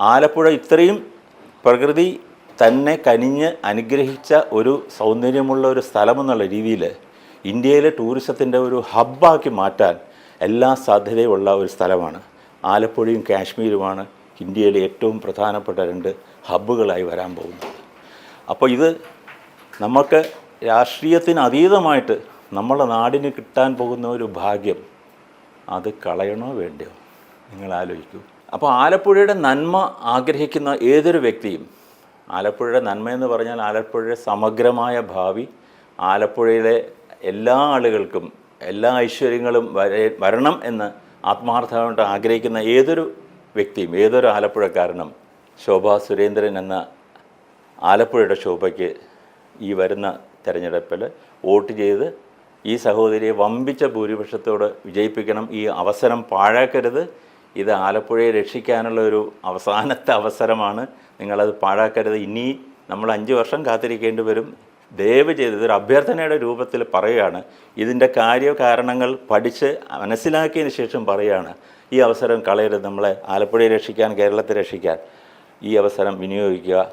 ആലപ്പുഴ ഇത്രയും പ്രകൃതി തന്നെ കനിഞ്ഞ് അനുഗ്രഹിച്ച ഒരു സൗന്ദര്യമുള്ള ഒരു സ്ഥലമെന്നുള്ള രീതിയിൽ ഇന്ത്യയിലെ ടൂറിസത്തിന്റെ ഒരു ഹബ്ബാക്കി മാറ്റാൻ എല്ലാ സാധ്യതയുമുള്ള ഒരു സ്ഥലമാണ്. ആലപ്പുഴയും കാശ്മീരുമാണ് ഇന്ത്യയിലെ ഏറ്റവും പ്രധാനപ്പെട്ട രണ്ട് ഹബ്ബുകളായി വരാൻ പോകുന്നത്. അപ്പോൾ ഇത് നമുക്ക് രാഷ്ട്രീയത്തിന് അതീതമായിട്ട് നമ്മളെ നാടിന് കിട്ടാൻ പോകുന്ന ഒരു ഭാഗ്യം അത് കളയണോ വേണ്ടയോ? നിങ്ങൾ ആലോചിക്കൂ. അപ്പോൾ ആലപ്പുഴയുടെ നന്മ ആഗ്രഹിക്കുന്ന ഏതൊരു വ്യക്തിയും ആലപ്പുഴയുടെ നന്മ എന്ന് പറഞ്ഞാൽ ആലപ്പുഴയുടെ സമഗ്രമായ ഭാവി ആലപ്പുഴയിലെ എല്ലാ ആളുകൾക്കും എല്ലാ ഐശ്വര്യങ്ങളും വരെ വരണം എന്ന് ആത്മാർത്ഥമായിട്ട് ആഗ്രഹിക്കുന്ന ഏതൊരു വ്യക്തിയും ഏതൊരു ആലപ്പുഴക്കാരനും ശോഭ സുരേന്ദ്രൻ എന്ന ആലപ്പുഴയുടെ ശോഭയ്ക്ക് ഈ വരുന്ന തെരഞ്ഞെടുപ്പിൽ വോട്ട് ചെയ്ത് ഈ സഹോദരിയെ വമ്പിച്ച ഭൂരിപക്ഷത്തോട് വിജയിപ്പിക്കണം ഈ അവസരം പാഴാക്കരുത് ഇത് ആലപ്പുഴയെ രക്ഷിക്കാനുള്ള ഒരു അവസാനത്തെ അവസരമാണ്. നിങ്ങളത് പാഴാക്കരുത്. ഇനി നമ്മൾ അഞ്ച് വർഷം കാത്തിരിക്കേണ്ടി വരും. ദയവ് ചെയ്ത് ഇതൊരു അഭ്യർത്ഥനയുടെ രൂപത്തിൽ പറയുകയാണ്. ഇതിന്റെ കാര്യകാരണങ്ങൾ പഠിച്ച് മനസ്സിലാക്കിയതിന് ശേഷം പറയുകയാണ്. ഈ അവസരം കളയരുത്. നമ്മളെ ആലപ്പുഴയെ രക്ഷിക്കാൻ കേരളത്തെ രക്ഷിക്കാൻ ഈ അവസരം വിനിയോഗിക്കുക.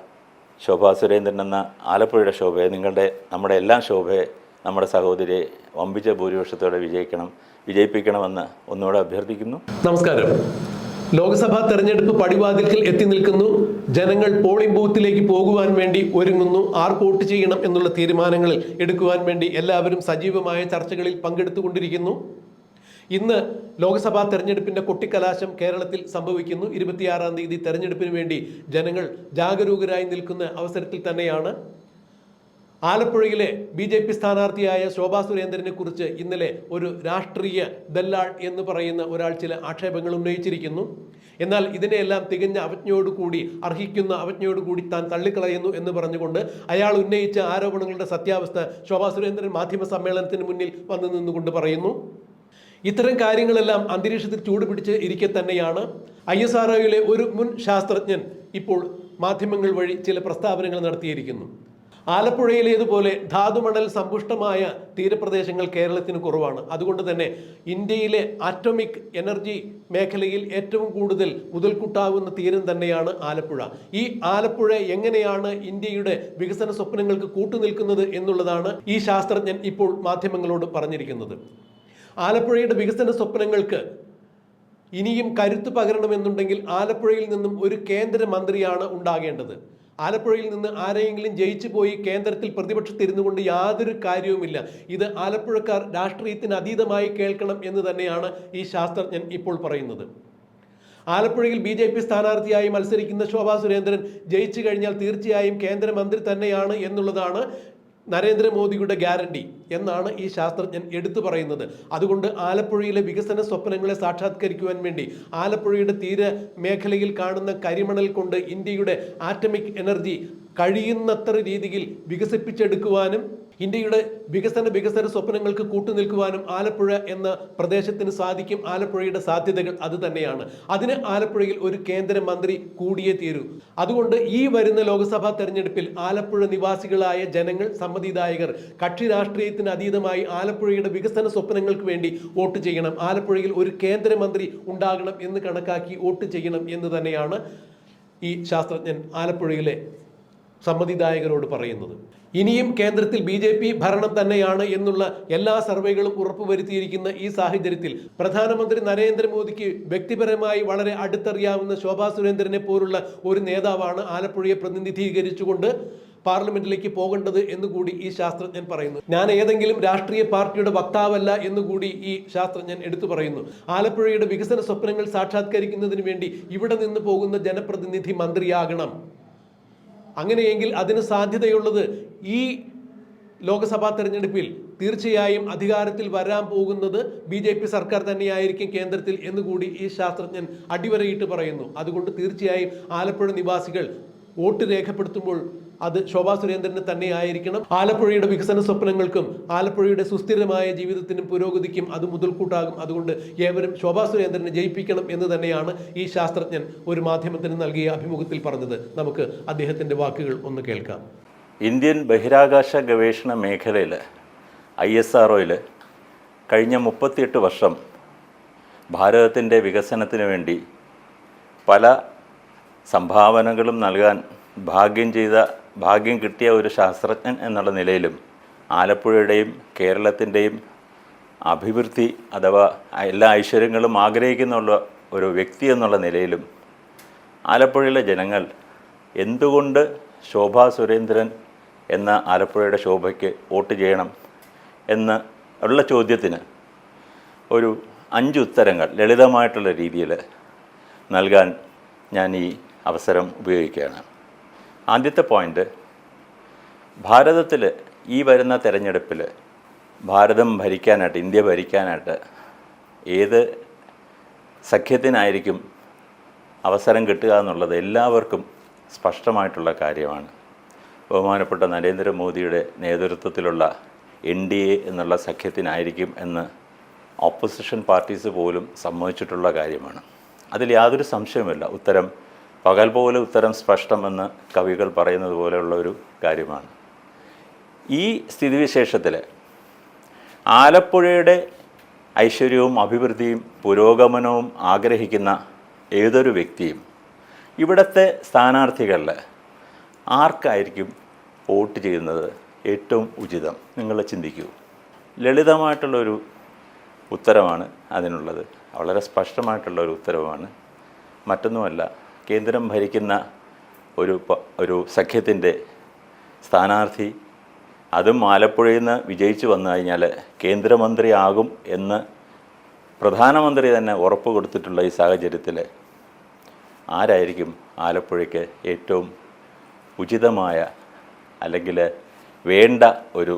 ശോഭാ സുരേന്ദ്രൻ എന്ന ആലപ്പുഴയുടെ ശോഭയെ നിങ്ങളുടെ നമ്മുടെ എല്ലാ ശോഭയെ നമ്മുടെ സഹോദരിയെ വമ്പിച്ച ഭൂരിപക്ഷത്തോടെ വിജയിക്കണം. വിജയിപ്പിക്കണമെന്ന് ഒന്നുകൂടെ അഭ്യർത്ഥിക്കുന്നു. നമസ്കാരം. ലോക്സഭാ തെരഞ്ഞെടുപ്പ് പടിവാതിൽക്കൽ എത്തി നിൽക്കുന്നു. ജനങ്ങൾ പോളിംഗ് ബൂത്തിലേക്ക് പോകുവാൻ വേണ്ടി ഒരുങ്ങുന്നു. ആർ വോട്ട് ചെയ്യണം എന്നുള്ള തീരുമാനങ്ങൾ എടുക്കുവാൻ വേണ്ടി എല്ലാവരും സജീവമായ ചർച്ചകളിൽ പങ്കെടുത്തുകൊണ്ടിരിക്കുന്നു. ഇന്ന് ലോക്സഭാ തെരഞ്ഞെടുപ്പിന്റെ കൊട്ടിക്കലാശം കേരളത്തിൽ സംഭവിക്കുന്നു. ഇരുപത്തിയാറാം തീയതി തെരഞ്ഞെടുപ്പിന് വേണ്ടി ജനങ്ങൾ ജാഗരൂകരായി നിൽക്കുന്ന അവസരത്തിൽ തന്നെയാണ്. ആലപ്പുഴയിലെ ബി ജെ പി സ്ഥാനാർത്ഥിയായ ശോഭാ സുരേന്ദ്രനെ കുറിച്ച് ഇന്നലെ ഒരു രാഷ്ട്രീയ ദല്ലാൾ എന്ന് പറയുന്ന ഒരാൾ ചില ആക്ഷേപങ്ങൾ ഉന്നയിച്ചിരിക്കുന്നു. എന്നാൽ ഇതിനെയെല്ലാം തികഞ്ഞ അവജ്ഞയോടുകൂടി അർഹിക്കുന്ന അവജ്ഞയോടുകൂടി താൻ തള്ളിക്കളയുന്നു എന്ന് പറഞ്ഞുകൊണ്ട് അയാൾ ഉന്നയിച്ച ആരോപണങ്ങളുടെ സത്യാവസ്ഥ ശോഭാ സുരേന്ദ്രൻ മാധ്യമ സമ്മേളനത്തിന് മുന്നിൽ വന്നു നിന്നുകൊണ്ട് പറയുന്നു. ഇത്തരം കാര്യങ്ങളെല്ലാം അന്തരീക്ഷത്തിൽ ചൂടുപിടിച്ച് ഇരിക്കെ തന്നെയാണ്. ഐ എസ് ആർ ഒരു മുൻ ശാസ്ത്രജ്ഞൻ ഇപ്പോൾ മാധ്യമങ്ങൾ വഴി ചില പ്രസ്താവനകൾ നടത്തിയിരിക്കുന്നു. ആലപ്പുഴയിലേതുപോലെ ധാതുമണൽ സമ്പുഷ്ടമായ തീരപ്രദേശങ്ങൾ കേരളത്തിന് കുറവാണ്. അതുകൊണ്ട് തന്നെ ഇന്ത്യയിലെ ആറ്റോമിക് എനർജി മേഖലയിൽ ഏറ്റവും കൂടുതൽ മുതൽക്കൂട്ടാവുന്ന തീരം തന്നെയാണ് ആലപ്പുഴ. ഈ ആലപ്പുഴ എങ്ങനെയാണ് ഇന്ത്യയുടെ വികസന സ്വപ്നങ്ങൾക്ക് കൂട്ടുനിൽക്കുന്നത് എന്നുള്ളതാണ് ഈ ശാസ്ത്രജ്ഞൻ ഇപ്പോൾ മാധ്യമങ്ങളോട് പറഞ്ഞിരിക്കുന്നത്. ആലപ്പുഴയുടെ വികസന സ്വപ്നങ്ങൾക്ക് ഇനിയും കരുത്തു പകരണമെന്നുണ്ടെങ്കിൽ ആലപ്പുഴയിൽ നിന്നും ഒരു കേന്ദ്രമന്ത്രിയാണ് ഉണ്ടാകേണ്ടത്. ആലപ്പുഴയിൽ നിന്ന് ആരെയെങ്കിലും ജയിച്ചു പോയി കേന്ദ്രത്തിൽ പ്രതിപക്ഷത്തിരുന്നു കൊണ്ട് യാതൊരു കാര്യവുമില്ല. ഇത് ആലപ്പുഴക്കാർ രാഷ്ട്രീയത്തിന് അതീതമായി കേൾക്കണം എന്ന് തന്നെയാണ് ഈ ശാസ്ത്രജ്ഞൻ ഇപ്പോൾ പറയുന്നത്. ആലപ്പുഴയിൽ ബി ജെ പി സ്ഥാനാർത്ഥിയായി മത്സരിക്കുന്ന ശോഭാ സുരേന്ദ്രൻ ജയിച്ചു കഴിഞ്ഞാൽ തീർച്ചയായും കേന്ദ്രമന്ത്രി തന്നെയാണ് എന്നുള്ളതാണ് നരേന്ദ്രമോദിയുടെ ഗ്യാരണ്ടി എന്നാണ് ഈ ശാസ്ത്രജ്ഞൻ എടുത്തു പറയുന്നത്. അതുകൊണ്ട് ആലപ്പുഴയിലെ വികസന സ്വപ്നങ്ങളെ സാക്ഷാത്കരിക്കുവാൻ വേണ്ടി ആലപ്പുഴയുടെ തീര മേഖലയിൽ കാണുന്ന കരിമണൽ കൊണ്ട് ഇന്ത്യയുടെ ആറ്റമിക് എനർജി കഴിയുന്നത്ര രീതിയിൽ വികസിപ്പിച്ചെടുക്കുവാനും ഇന്ത്യയുടെ വികസന വികസന സ്വപ്നങ്ങൾക്ക് കൂട്ടുനിൽക്കുവാനും ആലപ്പുഴ എന്ന പ്രദേശത്തിന് സാധിക്കും ആലപ്പുഴയുടെ സാധ്യതകൾ അത് തന്നെയാണ്. അതിന് ആലപ്പുഴയിൽ ഒരു കേന്ദ്രമന്ത്രി കൂടിയേ തീരൂ. അതുകൊണ്ട് ഈ വരുന്ന ലോക്സഭാ തെരഞ്ഞെടുപ്പിൽ ആലപ്പുഴ നിവാസികളായ ജനങ്ങൾ സമ്മതിദായകർ കക്ഷി രാഷ്ട്രീയത്തിന് അതീതമായി ആലപ്പുഴയുടെ വികസന സ്വപ്നങ്ങൾക്ക് വേണ്ടി വോട്ട് ചെയ്യണം. ആലപ്പുഴയിൽ ഒരു കേന്ദ്രമന്ത്രി ഉണ്ടാകണം എന്ന് കണക്കാക്കി വോട്ട് ചെയ്യണം എന്ന് തന്നെയാണ് ഈ ശാസ്ത്രജ്ഞൻ ആലപ്പുഴയിലെ സമ്മതിദായകരോട് പറയുന്നത്. ഇനിയും കേന്ദ്രത്തിൽ ബി ജെ പി ഭരണം തന്നെയാണ് എന്നുള്ള എല്ലാ സർവേകളും ഉറപ്പുവരുത്തിയിരിക്കുന്ന ഈ സാഹചര്യത്തിൽ പ്രധാനമന്ത്രി നരേന്ദ്രമോദിക്ക് വ്യക്തിപരമായി വളരെ അടുത്തറിയാവുന്ന ശോഭാ സുരേന്ദ്രനെ പോലുള്ള ഒരു നേതാവാണ് ആലപ്പുഴയെ പ്രതിനിധീകരിച്ചുകൊണ്ട് പാർലമെന്റിലേക്ക് പോകേണ്ടത് എന്നുകൂടി ഈ ശാസ്ത്രജ്ഞൻ പറയുന്നു. ഞാൻ ഏതെങ്കിലും രാഷ്ട്രീയ പാർട്ടിയുടെ വക്താവല്ല എന്നുകൂടി ഈ ശാസ്ത്രജ്ഞൻ എടുത്തു പറയുന്നു. ആലപ്പുഴയുടെ വികസന സ്വപ്നങ്ങൾ സാക്ഷാത്കരിക്കുന്നതിന് വേണ്ടി ഇവിടെ നിന്ന് പോകുന്ന ജനപ്രതിനിധി മന്ത്രിയാകണം. അങ്ങനെയെങ്കിൽ അതിന് സാധ്യതയുള്ളത് ഈ ലോക്സഭാ തെരഞ്ഞെടുപ്പിൽ തീർച്ചയായും അധികാരത്തിൽ വരാൻ പോകുന്നത് ബി ജെ പി സർക്കാർ തന്നെയായിരിക്കും കേന്ദ്രത്തിൽ എന്നുകൂടി ഈ ശാസ്ത്രജ്ഞൻ അടിവരയിട്ട് പറയുന്നു. അതുകൊണ്ട് തീർച്ചയായും ആലപ്പുഴ നിവാസികൾ വോട്ട് രേഖപ്പെടുത്തുമ്പോൾ അത് ശോഭാ സുരേന്ദ്രന് തന്നെ ആയിരിക്കണം. ആലപ്പുഴയുടെ വികസന സ്വപ്നങ്ങൾക്കും ആലപ്പുഴയുടെ സുസ്ഥിരമായ ജീവിതത്തിനും പുരോഗതിക്കും അത് മുതൽക്കൂട്ടാകും. അതുകൊണ്ട് ഏവരും ശോഭാ സുരേന്ദ്രനെ ജയിപ്പിക്കണം എന്ന് തന്നെയാണ് ഈ ശാസ്ത്രജ്ഞൻ ഒരു മാധ്യമത്തിന് നൽകിയ അഭിമുഖത്തിൽ പറഞ്ഞത്. നമുക്ക് അദ്ദേഹത്തിന്റെ വാക്കുകൾ ഒന്ന് കേൾക്കാം. ഇന്ത്യൻ ബഹിരാകാശ ഗവേഷണ മേഖലയിൽ ഐ എസ് ആർ കഴിഞ്ഞ മുപ്പത്തിയെട്ട് വർഷം ഭാരതത്തിന്റെ വികസനത്തിന് വേണ്ടി പല സംഭാവനകളും നൽകാൻ ഭാഗ്യം ചെയ്ത ഭാഗ്യം കിട്ടിയ ഒരു ശാസ്ത്രജ്ഞൻ എന്നുള്ള നിലയിലും ആലപ്പുഴയുടെയും കേരളത്തിന്റെയും അഭിവൃദ്ധി അഥവാ എല്ലാ ഐശ്വര്യങ്ങളും ആഗ്രഹിക്കുന്നുള്ള ഒരു വ്യക്തി എന്നുള്ള നിലയിലും ആലപ്പുഴയിലെ ജനങ്ങൾ എന്തുകൊണ്ട് ശോഭാ സുരേന്ദ്രൻ എന്ന ആലപ്പുഴയുടെ ശോഭയ്ക്ക് വോട്ട് ചെയ്യണം എന്ന് ഉള്ള ചോദ്യത്തിന് ഒരു അഞ്ച് ഉത്തരങ്ങൾ ലളിതമായിട്ടുള്ള രീതിയിൽ നൽകാൻ ഞാൻ ഈ അവസരം ഉപയോഗിക്കുകയാണ്. ആദ്യത്തെ പോയിന്റ് ഭാരതത്തിൽ ഈ വരുന്ന തെരഞ്ഞെടുപ്പിൽ ഭാരതം ഭരിക്കാനായിട്ട് ഇന്ത്യ ഭരിക്കാനായിട്ട് ഏത് സഖ്യത്തിനായിരിക്കും അവസരം കിട്ടുക എന്നുള്ളത് എല്ലാവർക്കും സ്പഷ്ടമായിട്ടുള്ള കാര്യമാണ്. ബഹുമാനപ്പെട്ട നരേന്ദ്രമോദിയുടെ നേതൃത്വത്തിലുള്ള എൻ ഡി എ എന്നുള്ള സഖ്യത്തിനായിരിക്കും എന്ന് ഓപ്പോസിഷൻ പാർട്ടീസ് പോലും സമ്മതിച്ചിട്ടുള്ള കാര്യമാണ്. അതിൽ യാതൊരു സംശയവുമില്ല. ഉത്തരം പകൽ പോലെ ഉത്തരം സ്പഷ്ടമെന്ന് കവികൾ പറയുന്നത് പോലെയുള്ള ഒരു കാര്യമാണ്. ഈ സ്ഥിതിവിശേഷത്തിൽ ആലപ്പുഴയുടെ ഐശ്വര്യവും അഭിവൃദ്ധിയും പുരോഗമനവും ആഗ്രഹിക്കുന്ന ഏതൊരു വ്യക്തിയും ഇവിടുത്തെ സ്ഥാനാർത്ഥികളിൽ ആർക്കായിരിക്കും വോട്ട് ചെയ്യുന്നത് ഏറ്റവും ഉചിതം? നിങ്ങൾ ചിന്തിക്കൂ. ലളിതമായിട്ടുള്ളൊരു ഉത്തരമാണ് അതിനുള്ളത്. വളരെ സ്പഷ്ടമായിട്ടുള്ള ഒരു ഉത്തരവാണ് മറ്റൊന്നുമല്ല കേന്ദ്രം ഭരിക്കുന്ന ഒരു ഒരു സഖ്യത്തിന്റെ സ്ഥാനാർത്ഥി അതും ആലപ്പുഴയിൽ നിന്ന് വിജയിച്ചു വന്നു കഴിഞ്ഞാൽ കേന്ദ്രമന്ത്രിയാകും എന്ന് പ്രധാനമന്ത്രി തന്നെ ഉറപ്പ് കൊടുത്തിട്ടുള്ള ഈ സാഹചര്യത്തിൽ ആരായിരിക്കും ആലപ്പുഴയ്ക്ക് ഏറ്റവും ഉചിതമായ അല്ലെങ്കിൽ വേണ്ട ഒരു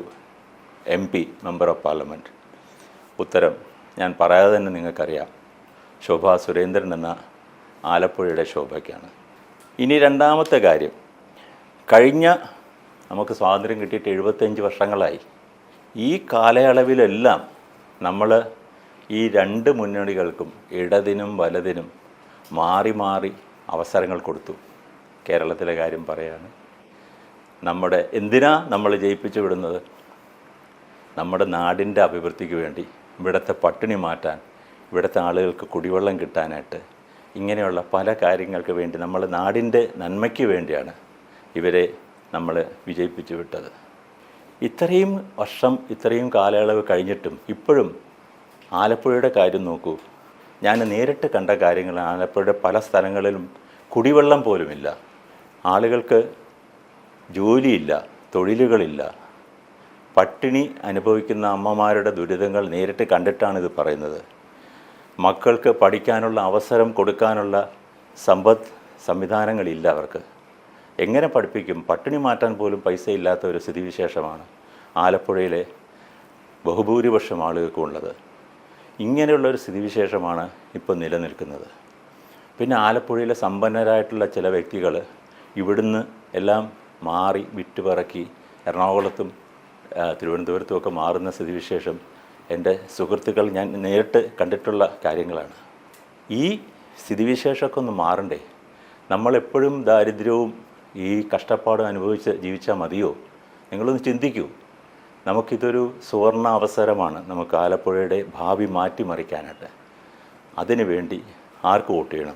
M P member of parliament? ഉത്തരം ഞാൻ പറയാതെ തന്നെ നിങ്ങൾക്കറിയാം. ശോഭാ സുരേന്ദ്രൻ എന്ന ആലപ്പുഴയുടെ ശോഭയ്ക്കാണ്. ഇനി രണ്ടാമത്തെ കാര്യം. കഴിഞ്ഞ നമുക്ക് സ്വാതന്ത്ര്യം കിട്ടിയിട്ട് എഴുപത്തഞ്ച് വർഷങ്ങളായി. ഈ കാലയളവിലെല്ലാം നമ്മൾ ഈ രണ്ട് മുന്നണികൾക്കും ഇടതിനും വലതിനും മാറി മാറി അവസരങ്ങൾ കൊടുത്തു. കേരളത്തിലെ കാര്യം പറയാണ്. നമ്മുടെ എന്തിനാ നമ്മൾ ജയിപ്പിച്ചു വിടുന്നത്? നമ്മുടെ നാടിന്റെ അഭിവൃദ്ധിക്ക് വേണ്ടി ഇവിടുത്തെ പട്ടിണി മാറ്റാൻ ഇവിടുത്തെ ആളുകൾക്ക് കുടിവെള്ളം കിട്ടാനായിട്ട് ഇങ്ങനെയുള്ള പല കാര്യങ്ങൾക്ക് വേണ്ടി നമ്മൾ നാടിന്റെ നന്മയ്ക്ക് വേണ്ടിയാണ് ഇവരെ നമ്മൾ വിജയിപ്പിച്ചു വിട്ടത്. ഇത്രയും വർഷം ഇത്രയും കാലയളവ് കഴിഞ്ഞിട്ടും ഇപ്പോഴും ആലപ്പുഴയുടെ കാര്യം നോക്കൂ. ഞാൻ നേരിട്ട് കണ്ട കാര്യങ്ങൾ ആലപ്പുഴയുടെ പല സ്ഥലങ്ങളിലും കുടിവെള്ളം പോലുമില്ല. ആളുകൾക്ക് ജോലിയില്ല തൊഴിലുകളില്ല. പട്ടിണി അനുഭവിക്കുന്ന അമ്മമാരുടെ ദുരിതങ്ങൾ നേരിട്ട് കണ്ടിട്ടാണ് ഇത് പറയുന്നത്. മക്കൾക്ക് പഠിക്കാനുള്ള അവസരം കൊടുക്കാനുള്ള സമ്പദ് സംവിധാനങ്ങളില്ല അവർക്ക്. എങ്ങനെ പഠിപ്പിക്കും? പട്ടിണി മാറ്റാൻ പോലും പൈസ ഇല്ലാത്ത ഒരു സ്ഥിതിവിശേഷമാണ് ആലപ്പുഴയിലെ ബഹുഭൂരിപക്ഷം ആളുകൾക്കും ഉള്ളത്. ഇങ്ങനെയുള്ള ഒരു സ്ഥിതിവിശേഷമാണ് ഇപ്പോൾ നിലനിൽക്കുന്നത്. പിന്നെ ആലപ്പുഴയിലെ സമ്പന്നരായിട്ടുള്ള ചില വ്യക്തികൾ ഇവിടുന്ന് എല്ലാം മാറി വിറ്റുപറക്കി എറണാകുളത്തും തിരുവനന്തപുരത്തുമൊക്കെ മാറുന്ന സ്ഥിതിവിശേഷം എന്റെ സുഹൃത്തുക്കൾ ഞാൻ നേരിട്ട് കണ്ടിട്ടുള്ള കാര്യങ്ങളാണ്. ഈ സ്ഥിതിവിശേഷമൊക്കെ ഒന്ന് മാറണ്ടേ? നമ്മളെപ്പോഴും ദാരിദ്ര്യവും ഈ കഷ്ടപ്പാടും അനുഭവിച്ച് ജീവിച്ചാൽ മതിയോ? നിങ്ങളൊന്ന് ചിന്തിക്കൂ. നമുക്കിതൊരു സുവർണ അവസരമാണ് നമുക്ക് ആലപ്പുഴയുടെ ഭാവി മാറ്റിമറിക്കാനായിട്ട് അതിനുവേണ്ടി ആർക്ക് വോട്ട് ചെയ്യണം?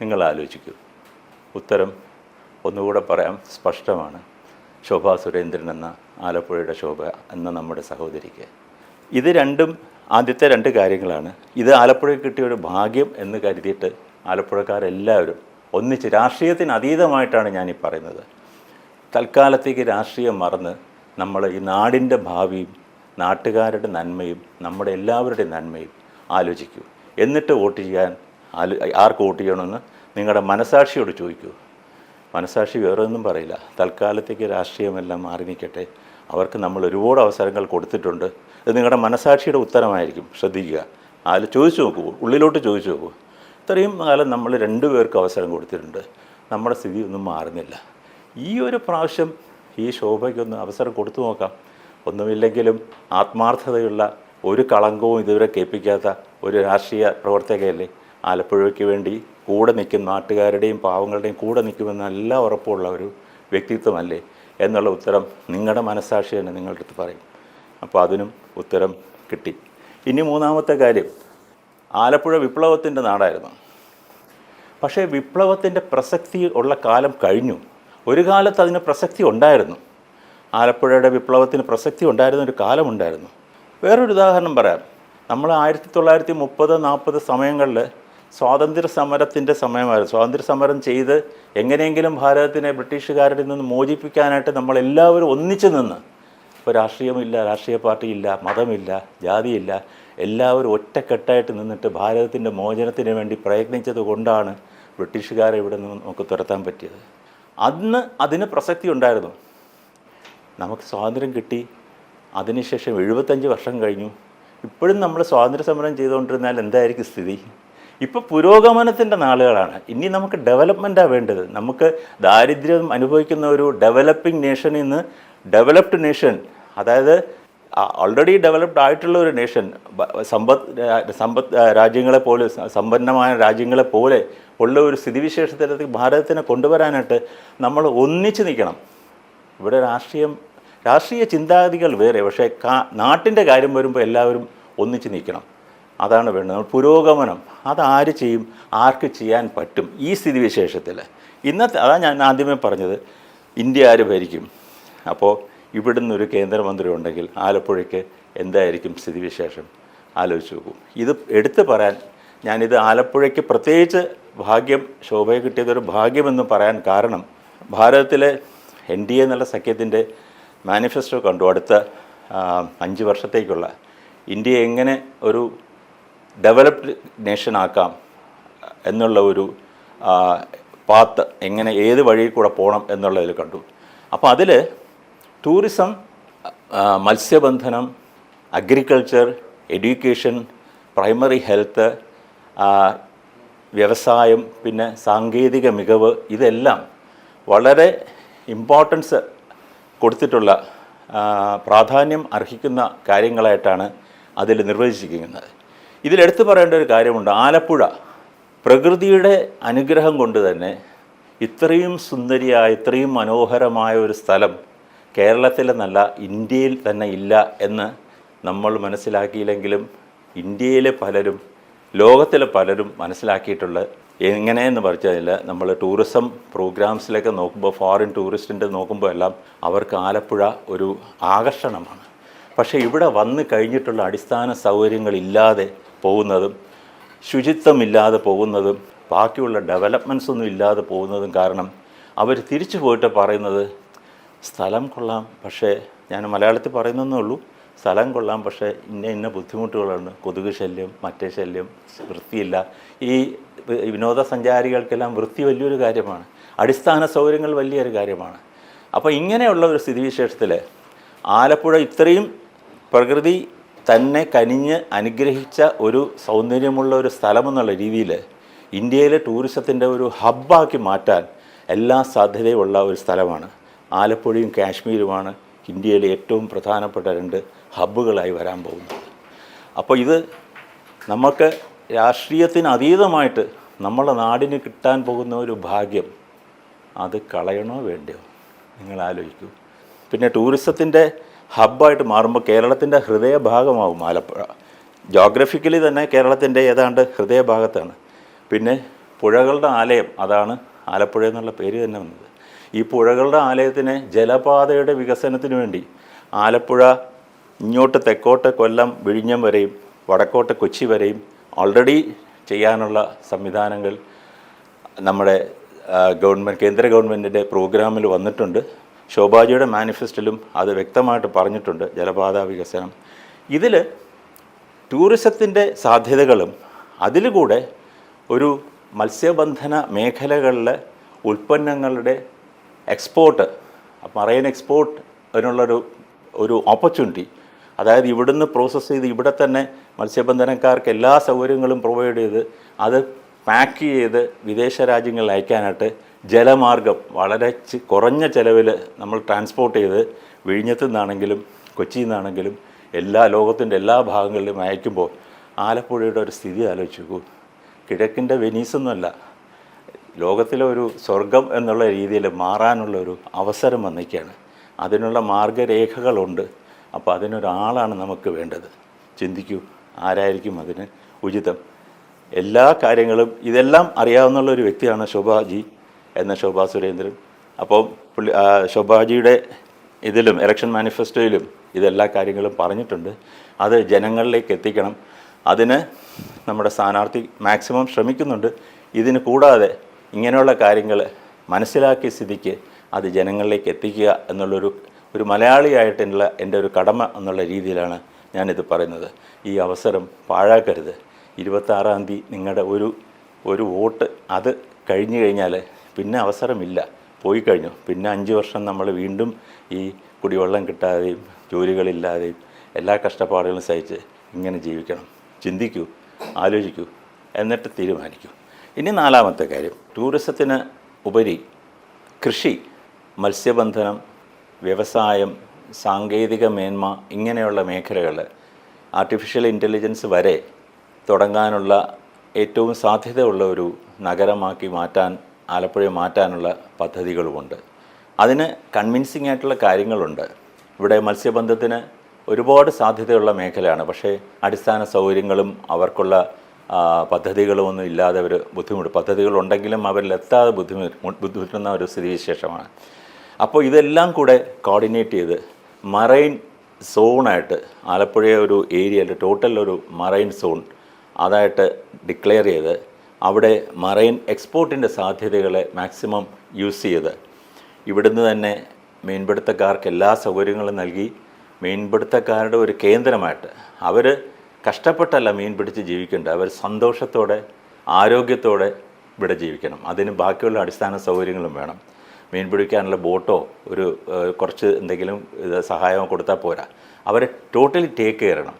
നിങ്ങൾ ആലോചിക്കൂ. ഉത്തരം ഒന്നുകൂടെ പറയാം. സ്പഷ്ടമാണ്. ശോഭാ സുരേന്ദ്രൻ എന്ന ആലപ്പുഴയുടെ ശോഭ എന്ന നമ്മുടെ സഹോദരിക്ക്. ഇത് രണ്ടും ആദ്യത്തെ രണ്ട് കാര്യങ്ങളാണ്. ഇത് ആലപ്പുഴയ്ക്ക് കിട്ടിയ ഒരു ഭാഗ്യം എന്ന് കരുതിയിട്ട് ആലപ്പുഴക്കാരെല്ലാവരും ഒന്നിച്ച് രാഷ്ട്രീയത്തിന് അതീതമായിട്ടാണ് ഞാൻ ഈ പറയുന്നത്. തൽക്കാലത്തേക്ക് രാഷ്ട്രീയം മറന്ന് നമ്മൾ ഈ നാടിന്റെ ഭാവിയും നാട്ടുകാരുടെ നന്മയും നമ്മുടെ എല്ലാവരുടെയും നന്മയും ആലോചിക്കൂ. എന്നിട്ട് വോട്ട് ചെയ്യാൻ ആലോ ആർക്ക് വോട്ട് ചെയ്യണമെന്ന് നിങ്ങളുടെ മനസാക്ഷിയോട് ചോദിക്കൂ. മനസാക്ഷി വേറെ ഒന്നും പറയില്ല. തൽക്കാലത്തേക്ക് രാഷ്ട്രീയമെല്ലാം മാറി നിൽക്കട്ടെ. അവർക്ക് നമ്മൾ ഒരുപാട് അവസരങ്ങൾ കൊടുത്തിട്ടുണ്ട്. ഇത് നിങ്ങളുടെ മനസാക്ഷിയുടെ ഉത്തരമായിരിക്കും. ശ്രദ്ധിക്കുക. അതിൽ ചോദിച്ചു നോക്കൂ. ഉള്ളിലോട്ട് ചോദിച്ചു നോക്കൂ. ഇത്രയും കാലം നമ്മൾ രണ്ടുപേർക്ക് അവസരം കൊടുത്തിട്ടുണ്ട്. നമ്മുടെ സ്ഥിതി ഒന്നും മാറുന്നില്ല. ഈ ഒരു പ്രാവശ്യം ഈ ശോഭയ്ക്കൊന്ന് അവസരം കൊടുത്തു നോക്കാം. ഒന്നുമില്ലെങ്കിലും ആത്മാർത്ഥതയുള്ള ഒരു കളങ്കവും ഇതുവരെ കേൾപ്പിക്കാത്ത ഒരു രാഷ്ട്രീയ പ്രവർത്തകയല്ലേ? ആലപ്പുഴയ്ക്ക് വേണ്ടി കൂടെ നിൽക്കും നാട്ടുകാരുടെയും പാവങ്ങളുടെയും കൂടെ നിൽക്കുമെന്ന് നല്ല ഉറപ്പുള്ള ഒരു വ്യക്തിത്വമല്ലേ? എന്നുള്ള ഉത്തരം നിങ്ങളുടെ മനസാക്ഷി തന്നെ നിങ്ങളുടെ അടുത്ത് പറയും. അപ്പോൾ അതിനും ഉത്തരം കിട്ടി. ഇനി മൂന്നാമത്തെ കാര്യം. ആലപ്പുഴ വിപ്ലവത്തിന്റെ നാടായിരുന്നു. പക്ഷേ വിപ്ലവത്തിന്റെ പ്രസക്തി ഉള്ള കാലം കഴിഞ്ഞു. ഒരു കാലത്ത് അതിന് പ്രസക്തി ഉണ്ടായിരുന്നു. ആലപ്പുഴയുടെ വിപ്ലവത്തിന് പ്രസക്തി ഉണ്ടായിരുന്ന ഒരു കാലമുണ്ടായിരുന്നു വേറൊരു ഉദാഹരണം പറയാം. നമ്മൾ ആയിരത്തി തൊള്ളായിരത്തി മുപ്പത് നാൽപ്പത് സമയങ്ങളിൽ സ്വാതന്ത്ര്യ സമരത്തിന്റെ സമയമായിരുന്നു. സ്വാതന്ത്ര്യ സമരം ചെയ്ത് എങ്ങനെയെങ്കിലും ഭാരതത്തിനെ ബ്രിട്ടീഷുകാരിൽ നിന്ന് മോചിപ്പിക്കാനായിട്ട് നമ്മളെല്ലാവരും ഒന്നിച്ചു നിന്ന് ഇപ്പോൾ രാഷ്ട്രീയമില്ല രാഷ്ട്രീയ പാർട്ടിയില്ല മതമില്ല ജാതിയില്ല. എല്ലാവരും ഒറ്റക്കെട്ടായിട്ട് നിന്നിട്ട് ഭാരതത്തിന്റെ മോചനത്തിന് വേണ്ടി പ്രയത്നിച്ചത് കൊണ്ടാണ് ബ്രിട്ടീഷുകാരെ ഇവിടെ നിന്ന് നമുക്ക് തുരത്താൻ പറ്റിയത്. അന്ന് അതിന് പ്രസക്തി ഉണ്ടായിരുന്നു. നമുക്ക് സ്വാതന്ത്ര്യം കിട്ടി. അതിനുശേഷം എഴുപത്തഞ്ച് വർഷം കഴിഞ്ഞു. ഇപ്പോഴും നമ്മൾ സ്വാതന്ത്ര്യ സമരം ചെയ്തുകൊണ്ടിരുന്നാൽ എന്തായിരിക്കും സ്ഥിതി? ഇപ്പോൾ പുരോഗമനത്തിന്റെ നാളുകളാണ്. ഇനി നമുക്ക് ഡെവലപ്മെന്റാണ് വേണ്ടത്. നമുക്ക് ദാരിദ്ര്യം അനുഭവിക്കുന്ന ഒരു ഡെവലപ്പിംഗ് നേഷനിൽ നിന്ന് ഡെവലപ്ഡ് നേഷൻ അതായത് ഓൾറെഡി ഡെവലപ്ഡ് ആയിട്ടുള്ള ഒരു നേഷൻ സമ്പത്ത് സമ്പദ് രാജ്യങ്ങളെ പോലെ സമ്പന്നമായ രാജ്യങ്ങളെ പോലെ ഉള്ള ഒരു സ്ഥിതിവിശേഷത്തിലേക്ക് ഭാരതത്തിനെ കൊണ്ടുവരാനായിട്ട് നമ്മൾ ഒന്നിച്ച് നിൽക്കണം. ഇവിടെ രാഷ്ട്രീയം രാഷ്ട്രീയ ചിന്താഗതികൾ വേറെ പക്ഷേ കാ നാട്ടിന്റെ കാര്യം വരുമ്പോൾ എല്ലാവരും ഒന്നിച്ച് നിൽക്കണം. അതാണ് വേണ്ടത്. പുരോഗമനം അതാര് ചെയ്യും ആർക്ക് ചെയ്യാൻ പറ്റും ഈ സ്ഥിതിവിശേഷത്തിൽ. ഇന്നത്തെ അതാണ് ഞാൻ ആദ്യമേ പറഞ്ഞത് ഇന്ത്യ ആര് ഭരിക്കും? അപ്പോൾ ഇവിടുന്ന് ഒരു കേന്ദ്രമന്ത്രി ഉണ്ടെങ്കിൽ ആലപ്പുഴയ്ക്ക് എന്തായിരിക്കും സ്ഥിതിവിശേഷം? ആലോചിച്ച് നോക്കും. ഇത് എടുത്തു പറയാൻ ഞാനിത് ആലപ്പുഴയ്ക്ക് പ്രത്യേകിച്ച് ഭാഗ്യം ശോഭയെ കിട്ടിയതൊരു ഭാഗ്യമെന്ന് പറയാൻ കാരണം ഭാരതത്തിലെ എൻ ഡി എ എന്നുള്ള സഖ്യത്തിന്റെ മാനിഫെസ്റ്റോ കണ്ടു. അടുത്ത അഞ്ച് വർഷത്തേക്കുള്ള ഇന്ത്യയെ എങ്ങനെ ഒരു ഡെവലപ്ഡ് നേഷനാക്കാം എന്നുള്ള ഒരു പാത്ത് എങ്ങനെ ഏത് വഴിയിൽ കൂടെ പോകണം എന്നുള്ളതിൽ കണ്ടു. അപ്പോൾ അതിൽ ടൂറിസം മത്സ്യബന്ധനം അഗ്രികൾച്ചർ എഡ്യൂക്കേഷൻ പ്രൈമറി ഹെൽത്ത് വ്യവസായം പിന്നെ സാങ്കേതിക മികവ് ഇതെല്ലാം വളരെ ഇമ്പോർട്ടൻസ് കൊടുത്തിട്ടുള്ള പ്രാധാന്യം അർഹിക്കുന്ന കാര്യങ്ങളായിട്ടാണ് അതിൽ നിർവചിച്ചിരിക്കുന്നത്. ഇതിലെടുത്തു പറയേണ്ട ഒരു കാര്യമുണ്ട്. ആലപ്പുഴ പ്രകൃതിയുടെ അനുഗ്രഹം കൊണ്ട് തന്നെ ഇത്രയും സുന്ദരിയായ ഇത്രയും മനോഹരമായ ഒരു സ്ഥലം കേരളത്തിലെന്നല്ല ഇന്ത്യയിൽ തന്നെ ഇല്ല എന്ന് നമ്മൾ മനസ്സിലാക്കിയില്ലെങ്കിലും ഇന്ത്യയിലെ പലരും ലോകത്തിലെ പലരും മനസ്സിലാക്കിയിട്ടുള്ള എങ്ങനെയെന്ന് പറഞ്ഞാൽ നമ്മൾ ടൂറിസം പ്രോഗ്രാംസിലൊക്കെ നോക്കുമ്പോൾ ഫോറിൻ ടൂറിസ്റ്റിന്റെ നോക്കുമ്പോൾ എല്ലാം അവർക്ക് ആലപ്പുഴ ഒരു ആകർഷണമാണ്. പക്ഷേ ഇവിടെ വന്നു കഴിഞ്ഞിട്ടുള്ള അടിസ്ഥാന സൗകര്യങ്ങളില്ലാതെ പോകുന്നതും ശുചിത്വമില്ലാതെ പോകുന്നതും ബാക്കിയുള്ള ഡെവലപ്മെന്റ്സ് ഒന്നും ഇല്ലാതെ പോകുന്നതും കാരണം അവർ തിരിച്ചു പോയിട്ട് പറയുന്നത് സ്ഥലം കൊള്ളാം പക്ഷേ ഞാൻ മലയാളത്തിൽ പറയുന്നതേ ഉള്ളൂ. സ്ഥലം കൊള്ളാം പക്ഷേ ഇന്ന ഇന്ന ബുദ്ധിമുട്ടുകളുണ്ട് കൊതുക് ശല്യം മറ്റേ ശല്യം വൃത്തിയില്ല. ഈ വിനോദസഞ്ചാരികൾക്കെല്ലാം വൃത്തി വലിയൊരു കാര്യമാണ്. അടിസ്ഥാന സൗകര്യങ്ങൾ വലിയൊരു കാര്യമാണ്. അപ്പോൾ ഇങ്ങനെയുള്ള ഒരു സ്ഥിതിവിശേഷത്തിൽ ആലപ്പുഴ ഇത്രയും പ്രകൃതി തന്നെ കനിഞ്ഞ് അനുഗ്രഹിച്ച ഒരു സൗന്ദര്യമുള്ള ഒരു സ്ഥലമെന്നുള്ള രീതിയിൽ ഇന്ത്യയിലെ ടൂറിസത്തിന്റെ ഒരു ഹബ്ബാക്കി മാറ്റാൻ എല്ലാ സാധ്യതയുമുള്ള ഒരു സ്ഥലമാണ്. ആലപ്പുഴയും കാശ്മീരുമാണ് ഇന്ത്യയിലെ ഏറ്റവും പ്രധാനപ്പെട്ട രണ്ട് ഹബ്ബുകളായി വരാൻ പോകുന്നത്. അപ്പോൾ ഇത് നമുക്ക് രാഷ്ട്രീയത്തിന് അതീതമായിട്ട് നമ്മളെ നാടിന് കിട്ടാൻ പോകുന്ന ഒരു ഭാഗ്യം അത് കളയണോ വേണ്ടയോ? നിങ്ങൾ ആലോചിക്കൂ. പിന്നെ ടൂറിസത്തിന്റെ ഹബ്ബായിട്ട് മാറുമ്പോൾ കേരളത്തിന്റെ ഹൃദയഭാഗമാവും ആലപ്പുഴ. ജോഗ്രഫിക്കലി തന്നെ കേരളത്തിന്റെ ഏതാണ്ട് ഹൃദയഭാഗത്താണ്. പിന്നെ പുഴകളുടെ ആലയം അതാണ് ആലപ്പുഴ എന്നുള്ള പേര് തന്നെ വന്നത്. ഈ പുഴകളുടെ ആലയത്തിന് ജലപാതയുടെ വികസനത്തിന് വേണ്ടി ആലപ്പുഴ ഇങ്ങോട്ട് തെക്കോട്ട് കൊല്ലം വിഴിഞ്ഞം വരെയും വടക്കോട്ട് കൊച്ചി വരെയും ഓൾറെഡി ചെയ്യാനുള്ള സംവിധാനങ്ങൾ നമ്മുടെ ഗവൺമെന്റ് കേന്ദ്ര ഗവൺമെന്റിന്റെ പ്രോഗ്രാമിൽ വന്നിട്ടുണ്ട്. ശോഭാജിയുടെ മാനിഫെസ്റ്റോയിലും അത് വ്യക്തമായിട്ട് പറഞ്ഞിട്ടുണ്ട് ജലപാത വികസനം. ഇതിൽ ടൂറിസത്തിന്റെ സാധ്യതകളും അതിലൂടെ ഒരു മത്സ്യബന്ധന മേഖലകളിലെ ഉൽപ്പന്നങ്ങളുടെ എക്സ്പോർട്ട് മറൈൻ എക്സ്പോർട്ട് അതിനുള്ളൊരു ഒരു ഓപ്പർച്യൂണിറ്റി അതായത് ഇവിടുന്ന് പ്രോസസ്സ് ചെയ്ത് ഇവിടെ തന്നെ മത്സ്യബന്ധനക്കാർക്ക് എല്ലാ സൗകര്യങ്ങളും പ്രൊവൈഡ് ചെയ്ത് അത് പാക്ക് ചെയ്ത് വിദേശ രാജ്യങ്ങളിൽ അയക്കാനായിട്ട് ജലമാർഗം വളരെ കുറഞ്ഞ ചിലവിൽ നമ്മൾ ട്രാൻസ്പോർട്ട് ചെയ്ത് വിഴിഞ്ഞത്തു നിന്നാണെങ്കിലും കൊച്ചിയിൽ നിന്നാണെങ്കിലും എല്ലാ ലോകത്തിന്റെ എല്ലാ ഭാഗങ്ങളിലും അയക്കുമ്പോൾ ആലപ്പുഴയുടെ ഒരു സ്ഥിതി ആലോചിച്ചു കിഴക്കിന്റെ വെനീസൊന്നുമല്ല. ലോകത്തിലെ ഒരു സ്വർഗം എന്നുള്ള രീതിയിൽ മാറാനുള്ള ഒരു അവസരം വന്നിരിക്കുകയാണ്. അതിനുള്ള മാർഗരേഖകളുണ്ട്. അപ്പോൾ അതിനൊരാളാണ് നമുക്ക് വേണ്ടത്. ചിന്തിക്കൂ ആരായിരിക്കും അതിന് ഉചിതം? എല്ലാ കാര്യങ്ങളും ഇതെല്ലാം അറിയാവുന്ന ഒരു വ്യക്തിയാണ് ശോഭാജി എന്ന ശോഭാ സുരേന്ദ്രൻ. അപ്പോൾ പുള്ളി ശോഭാജിയുടെ ഇതിലും ഇലക്ഷൻ മാനിഫെസ്റ്റോയിലും ഇതെല്ലാ കാര്യങ്ങളും പറഞ്ഞിട്ടുണ്ട്. അത് ജനങ്ങളിലേക്ക് എത്തിക്കണം. അതിന് നമ്മുടെ സ്ഥാനാർത്ഥി മാക്സിമം ശ്രമിക്കുന്നുണ്ട്. ഇതിന് കൂടാതെ ഇങ്ങനെയുള്ള കാര്യങ്ങൾ മനസ്സിലാക്കിയ സ്ഥിതിക്ക് അത് ജനങ്ങളിലേക്ക് എത്തിക്കുക എന്നുള്ളൊരു ഒരു മലയാളിയായിട്ടുള്ള എന്റെ ഒരു കടമ എന്നുള്ള രീതിയിലാണ് ഞാനിത് പറയുന്നത്. ഈ അവസരം പാഴാക്കരുത്. ഇരുപത്താറാം തീയതി നിങ്ങളുടെ ഒരു ഒരു വോട്ട് അത് കഴിഞ്ഞു കഴിഞ്ഞാൽ പിന്നെ അവസരമില്ല. പോയി കഴിഞ്ഞു. പിന്നെ അഞ്ച് വർഷം നമ്മൾ വീണ്ടും ഈ കുടിവെള്ളം കിട്ടാതെയും ജോലികളില്ലാതെയും എല്ലാ കഷ്ടപ്പാടുകളും സഹിച്ച് ഇങ്ങനെ ജീവിക്കണം. ചിന്തിക്കൂ ആലോചിക്കൂ എന്നിട്ട് തീരുമാനിക്കൂ. ഇനി നാലാമത്തെ കാര്യം. ടൂറിസത്തിന് ഉപരി കൃഷി മത്സ്യബന്ധനം വ്യവസായം സാങ്കേതിക മേന്മ ഇങ്ങനെയുള്ള മേഖലകൾ ആർട്ടിഫിഷ്യൽ ഇന്റലിജൻസ് വരെ തുടങ്ങാനുള്ള ഏറ്റവും സാധ്യതയുള്ള ഒരു നഗരമാക്കി മാറ്റാൻ ആലപ്പുഴയെ മാറ്റാനുള്ള പദ്ധതികളുമുണ്ട്. അതിന് കൺവിൻസിംഗ് ആയിട്ടുള്ള കാര്യങ്ങളുണ്ട്. ഇവിടെ മത്സ്യബന്ധത്തിന് ഒരുപാട് സാധ്യതയുള്ള മേഖലയാണ്. പക്ഷേ അടിസ്ഥാന സൗകര്യങ്ങളും അവർക്കുള്ള ആ, പദ്ധതികളും ഒന്നും ഇല്ലാതെ അവർ ബുദ്ധിമുട്ട്. പദ്ധതികളുണ്ടെങ്കിലും അവരിലെത്താതെ ബുദ്ധിമുട്ട് ബുദ്ധിമുട്ടുന്ന ഒരു സ്ഥിതിവിശേഷമാണ്. അപ്പോൾ ഇതെല്ലാം കൂടെ കോർഡിനേറ്റ് ചെയ്ത് മറൈൻ സോണായിട്ട് ആലപ്പുഴയെ ഒരു ഏരിയയിൽ ടോട്ടൽ ഒരു മറൈൻ സോൺ അതായിട്ട് ഡിക്ലെയർ ചെയ്ത് അവിടെ മറൈൻ എക്സ്പോർട്ടിന്റെ സാധ്യതകളെ മാക്സിമം യൂസ് ചെയ്ത് ഇവിടുന്ന് തന്നെ മീൻപിടുത്തക്കാർക്ക് എല്ലാ സൗകര്യങ്ങളും നൽകി മീൻപിടുത്തക്കാരുടെ ഒരു കേന്ദ്രമായിട്ട് അവർ കഷ്ടപ്പെട്ടല്ല മീൻ പിടിച്ച് ജീവിക്കേണ്ടത്. അവർ സന്തോഷത്തോടെ ആരോഗ്യത്തോടെ ഇവിടെ ജീവിക്കണം. അതിന് ബാക്കിയുള്ള അടിസ്ഥാന സൗകര്യങ്ങളും വേണം. മീൻ പിടിക്കാനുള്ള ബോട്ടോ ഒരു കുറച്ച് എന്തെങ്കിലും ഇത് സഹായമോ കൊടുത്താൽ പോരാ. അവരെ ടോട്ടലി ടേക്ക് കയറണം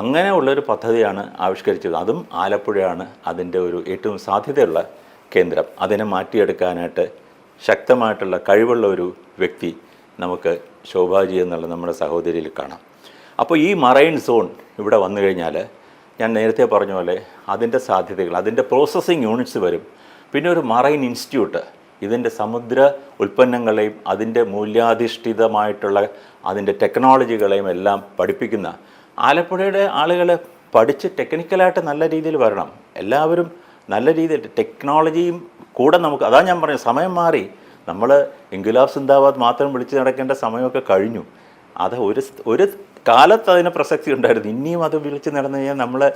അങ്ങനെ ഉള്ളൊരു പദ്ധതിയാണ് ആവിഷ്കരിച്ചത്. അതും ആലപ്പുഴയാണ് അതിന്റെ ഒരു ഏറ്റവും സാധ്യതയുള്ള കേന്ദ്രം. അതിനെ മാറ്റിയെടുക്കാനായിട്ട് ശക്തമായിട്ടുള്ള കഴിവുള്ള ഒരു വ്യക്തി നമുക്ക് ശോഭാജി എന്നുള്ള നമ്മുടെ സഹോദരിയിൽ കാണാം. അപ്പോൾ ഈ മറൈൻ സോൺ ഇവിടെ വന്നു കഴിഞ്ഞാൽ ഞാൻ നേരത്തെ പറഞ്ഞ പോലെ അതിന്റെ സാധ്യതകൾ അതിന്റെ പ്രോസസ്സിങ് യൂണിറ്റ്സ് വരും. പിന്നെ ഒരു മറൈൻ ഇൻസ്റ്റിറ്റ്യൂട്ട് ഇതിന്റെ സമുദ്ര ഉൽപ്പന്നങ്ങളെയും അതിന്റെ മൂല്യാധിഷ്ഠിതമായിട്ടുള്ള അതിന്റെ ടെക്നോളജികളെയും എല്ലാം പഠിപ്പിക്കുന്ന ആലപ്പുഴയുടെ ആളുകൾ പഠിച്ച് ടെക്നിക്കലായിട്ട് നല്ല രീതിയിൽ വരണം. എല്ലാവരും നല്ല രീതിയിൽ ടെക്നോളജിയും കൂടെ നമുക്ക് അതാ ഞാൻ പറഞ്ഞത് സമയം മാറി. നമ്മൾ ഇൻഗുലാബ് സിന്ദാബാദ് മാത്രം വിളിച്ച് നടക്കേണ്ട സമയമൊക്കെ കഴിഞ്ഞു. അത് ഒരു ഒരു കാലത്ത് അതിന് പ്രസക്തി ഉണ്ടായിരുന്നു. ഇനിയും അത് വിളിച്ച് നടന്നു കഴിഞ്ഞാൽ നമ്മളെ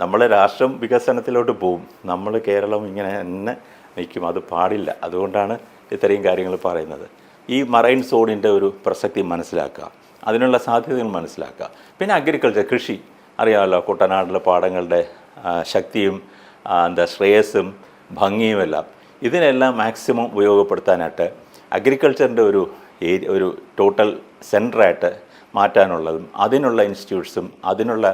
നമ്മളെ രാഷ്ട്രം വികസനത്തിലോട്ട് പോവും. നമ്മൾ കേരളം ഇങ്ങനെ തന്നെ നിൽക്കും. അത് പാടില്ല. അതുകൊണ്ടാണ് ഇത്രയും കാര്യങ്ങൾ പറയുന്നത്. ഈ മറൈൻ സോണിന്റെ ഒരു പ്രസക്തി മനസ്സിലാക്കുക. അതിനുള്ള സാധ്യതകൾ മനസ്സിലാക്കുക. പിന്നെ അഗ്രികൾച്ചർ കൃഷി. അറിയാമല്ലോ കുട്ടനാട്ടിലെ പാടങ്ങളുടെ ശക്തിയും എന്താ ശ്രേയസ്സും ഭംഗിയുമെല്ലാം ഇതിനെല്ലാം മാക്സിമം ഉപയോഗപ്പെടുത്താനായിട്ട് അഗ്രികൾച്ചറിന്റെ ഒരു ഒരു ടോട്ടൽ സെന്ററായിട്ട് മാറ്റാനുള്ളതും അതിനുള്ള ഇൻസ്റ്റിറ്റ്യൂട്ട്സും അതിനുള്ള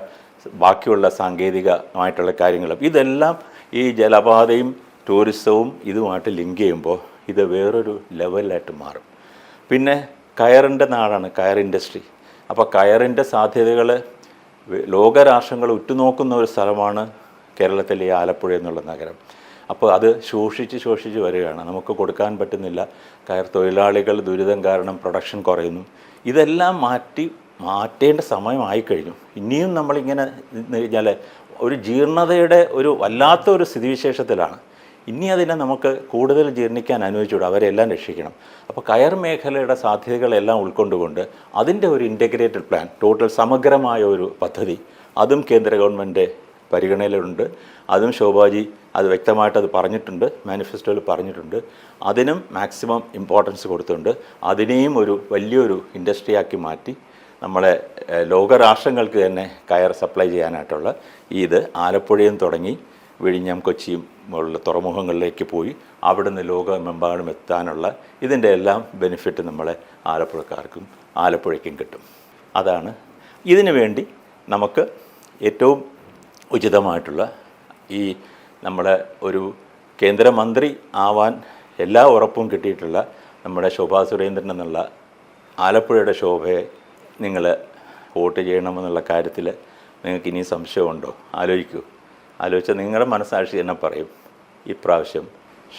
ബാക്കിയുള്ള സാങ്കേതികമായിട്ടുള്ള കാര്യങ്ങളും ഇതെല്ലാം ഈ ജലപാതയും ടൂറിസവും ഇതുമായിട്ട് ലിങ്ക് ചെയ്യുമ്പോൾ ഇത് വേറൊരു ലെവലിലായിട്ട് മാറും. പിന്നെ കയറിന്റെ നാടാണ് കയർ ഇൻഡസ്ട്രി. അപ്പോൾ കയറിന്റെ സാധ്യതകൾ ലോകരാഷ്ട്രങ്ങൾ ഉറ്റുനോക്കുന്ന ഒരു സ്ഥലമാണ് കേരളത്തിലെ ഈ ആലപ്പുഴ എന്നുള്ള നഗരം. അപ്പോൾ അത് ശോഷിച്ച് ശോഷിച്ച് വരികയാണ്. നമുക്ക് കൊടുക്കാൻ പറ്റുന്നില്ല. കയർ തൊഴിലാളികൾ ദുരിതം കാരണം പ്രൊഡക്ഷൻ കുറയുന്നു. ഇതെല്ലാം മാറ്റി മാറ്റേണ്ട സമയമായി കഴിഞ്ഞു ഇനിയും നമ്മളിങ്ങനെ നിന്ന് കഴിഞ്ഞാൽ ഒരു ജീർണതയുടെ ഒരു വല്ലാത്ത ഒരു സ്ഥിതിവിശേഷത്തിലാണ്. ഇനി അതിനെ നമുക്ക് കൂടുതൽ ജീർണിക്കാൻ അനുവദിച്ചുകൂടാ. അവരെല്ലാം രക്ഷിക്കണം. അപ്പോൾ കയർ മേഖലയുടെ സാധ്യതകളെല്ലാം ഉൾക്കൊണ്ടുകൊണ്ട് അതിന്റെ ഒരു ഇന്റഗ്രേറ്റഡ് പ്ലാൻ ടോട്ടൽ സമഗ്രമായ ഒരു പദ്ധതി അതും കേന്ദ്ര ഗവൺമെന്റ് പരിഗണനയിലുണ്ട്. അതും ശോഭാജി അത് വ്യക്തമായിട്ട് അത് പറഞ്ഞിട്ടുണ്ട് മാനിഫെസ്റ്റോയിൽ പറഞ്ഞിട്ടുണ്ട്. അതിനും മാക്സിമം ഇമ്പോർട്ടൻസ് കൊടുത്തുണ്ട് അതിനെയും ഒരു വലിയൊരു ഇൻഡസ്ട്രിയാക്കി മാറ്റി നമ്മളെ ലോകരാഷ്ട്രങ്ങൾക്ക് തന്നെ കയർ സപ്ലൈ ചെയ്യാനായിട്ടുള്ള ഈ ഇത് ആലപ്പുഴയും തുടങ്ങി വിഴിഞ്ഞം കൊച്ചിയും പോലുള്ള തുറമുഖങ്ങളിലേക്ക് പോയി അവിടുന്ന് ലോകമെമ്പാടും എത്താനുള്ള ഇതിന്റെ എല്ലാം ബെനിഫിറ്റ് നമ്മളെ ആലപ്പുഴക്കാർക്കും ആലപ്പുഴയ്ക്കും കിട്ടും. അതാണ്. ഇതിനു വേണ്ടി നമുക്ക് ഏറ്റവും ഉചിതമായിട്ടുള്ള ഈ നമ്മുടെ ഒരു കേന്ദ്രമന്ത്രി ആവാൻ എല്ലാ ഉറപ്പും കിട്ടിയിട്ടുള്ള നമ്മുടെ ശോഭാ സുരേന്ദ്രൻ എന്നുള്ള ആലപ്പുഴയുടെ ശോഭയെ നിങ്ങൾ വോട്ട് ചെയ്യണമെന്നുള്ള കാര്യത്തിൽ നിങ്ങൾക്ക് ഇനി സംശയമുണ്ടോ? ആലോചിക്കൂ. ആലോചിച്ചാൽ നിങ്ങളുടെ മനസ്സാക്ഷി എന്നെ പറയും ഇപ്രാവശ്യം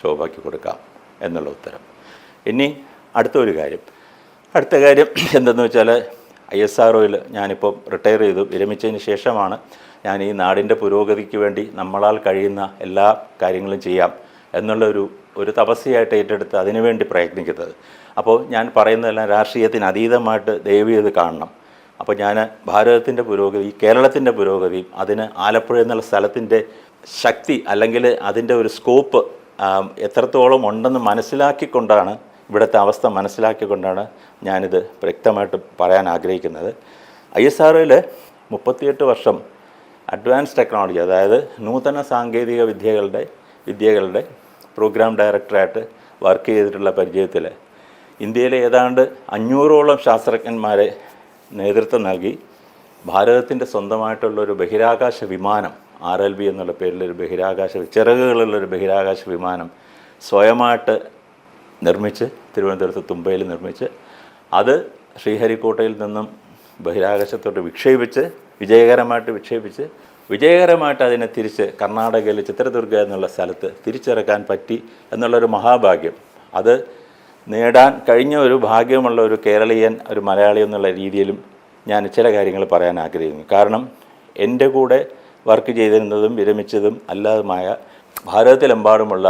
ശോഭയ്ക്ക് കൊടുക്കാം എന്നുള്ള ഉത്തരം. ഇനി അടുത്ത ഒരു കാര്യം. അടുത്ത കാര്യം എന്തെന്ന് വെച്ചാൽ ഐ എസ് ആർ ഒയിൽ ഞാനിപ്പോൾ റിട്ടയർ ചെയ്തു. വിരമിച്ചതിന് ശേഷമാണ് ഞാൻ ഈ നാടിന്റെ പുരോഗതിക്ക് വേണ്ടി നമ്മളാൽ കഴിയുന്ന എല്ലാ കാര്യങ്ങളും ചെയ്യാം എന്നുള്ളൊരു ഒരു തപസ്യയായിട്ട് ഏറ്റെടുത്ത് അതിനുവേണ്ടി പ്രയത്നിക്കുന്നത്. അപ്പോൾ ഞാൻ പറയുന്നതെല്ലാം രാഷ്ട്രീയത്തിന് അതീതമായിട്ട് ദയവ് കാണണം. അപ്പോൾ ഞാൻ ഭാരതത്തിന്റെ പുരോഗതി കേരളത്തിന്റെ പുരോഗതി അതിന് ആലപ്പുഴ എന്നുള്ള സ്ഥലത്തിന്റെ ശക്തി അല്ലെങ്കിൽ അതിന്റെ ഒരു സ്കോപ്പ് എത്രത്തോളം ഉണ്ടെന്ന് മനസ്സിലാക്കിക്കൊണ്ടാണ് ഇവിടുത്തെ അവസ്ഥ മനസ്സിലാക്കിക്കൊണ്ടാണ് ഞാനിത് വ്യക്തമായിട്ട് പറയാൻ ആഗ്രഹിക്കുന്നത്. ഐ എസ് ആർഒയിൽ മുപ്പത്തിയെട്ട് വർഷം അഡ്വാൻസ് ടെക്നോളജി അതായത് നൂതന സാങ്കേതിക വിദ്യകളുടെ വിദ്യകളുടെ പ്രോഗ്രാം ഡയറക്ടറായിട്ട് വർക്ക് ചെയ്തിട്ടുള്ള പരിചയത്തിൽ ഇന്ത്യയിലെ ഏതാണ്ട് അഞ്ഞൂറോളം ശാസ്ത്രജ്ഞന്മാരെ നേതൃത്വം നൽകി. ഭാരതത്തിന്റെ സ്വന്തമായിട്ടുള്ള ഒരു ബഹിരാകാശ വിമാനം ആർ എൽ ബി എന്നുള്ള പേരിലൊരു ബഹിരാകാശ ചിറകുകളുള്ളൊരു ബഹിരാകാശ വിമാനം സ്വയമായിട്ട് നിർമ്മിച്ച് തിരുവനന്തപുരത്ത് തുമ്പയിൽ നിർമ്മിച്ച് അത് ശ്രീഹരിക്കോട്ടയിൽ നിന്നും ബഹിരാകാശത്തോട്ട് വിക്ഷേപിച്ച് വിജയകരമായിട്ട് വിക്ഷേപിച്ച് വിജയകരമായിട്ട് അതിനെ തിരിച്ച് കർണാടകയിലെ ചിത്രദുർഗ എന്നുള്ള സ്ഥലത്ത് തിരിച്ചിറക്കാൻ പറ്റി എന്നുള്ളൊരു മഹാഭാഗ്യം. അത് നേടാൻ കഴിഞ്ഞ ഒരു ഭാഗ്യമുള്ള ഒരു കേരളീയൻ ഒരു മലയാളി എന്നുള്ള രീതിയിലും ഞാൻ ചില കാര്യങ്ങൾ പറയാൻ ആഗ്രഹിക്കുന്നു. കാരണം എന്റെ കൂടെ വർക്ക് ചെയ്തിരുന്നതും വിരമിച്ചതും അല്ലാതുമായ ഭാരതത്തിലെമ്പാടുമുള്ള